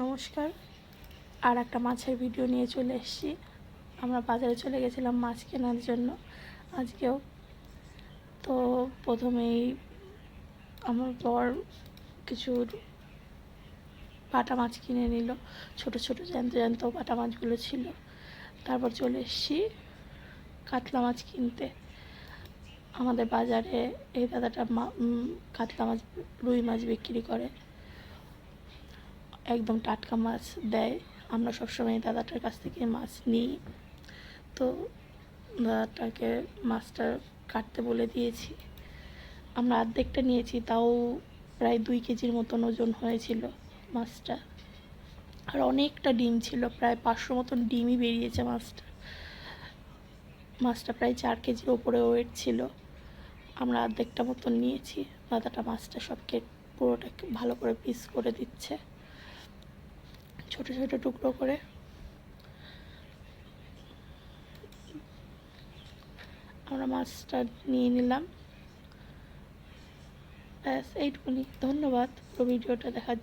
নমস্কার। আর একটা মাছের ভিডিও নিয়ে চলে এসেছি। আমরা বাজারে চলে গেছিলাম মাছ কেনার জন্য আজকেও। তো প্রথমেই আমার বর কিছু বাটা মাছ কিনে নিল। ছোট ছোট, জ্যান্ত জ্যান্ত বাটা মাছগুলো ছিল। তারপর চলে এসেছি কাতলা মাছ কিনতে। আমাদের বাজারে এই দাদাটা কাতলা মাছ, রুই মাছ বিক্রি করে। একদম টাটকা মাছ দেয়। আমরা সবসময় দাদাটার কাছ থেকে মাছ নিই। তো দাদাটাকে মাছটা কাটতে বলে দিয়েছি। আমরা অর্ধেকটা নিয়েছি, তাও প্রায় দুই কেজির মতন ওজন হয়েছিল মাছটা। আর অনেকটা ডিম ছিল, প্রায় পাঁচশো মতন ডিমই বেরিয়েছে মাছটা। মাছটা প্রায় চার কেজির ওপরে ওয়েট ছিল। আমরা অর্ধেকটা মতন নিয়েছি। দাদাটা মাছটা সবকে পুরোটাকে ভালো করে পিস করে দিচ্ছে। ছোট ছোট টুকরো করে। আমরা মাছটা নিয়ে নিলাম। ব্যাস, এইটুকুনি। ধন্যবাদ পুরো ভিডিওটা দেখার জন্য।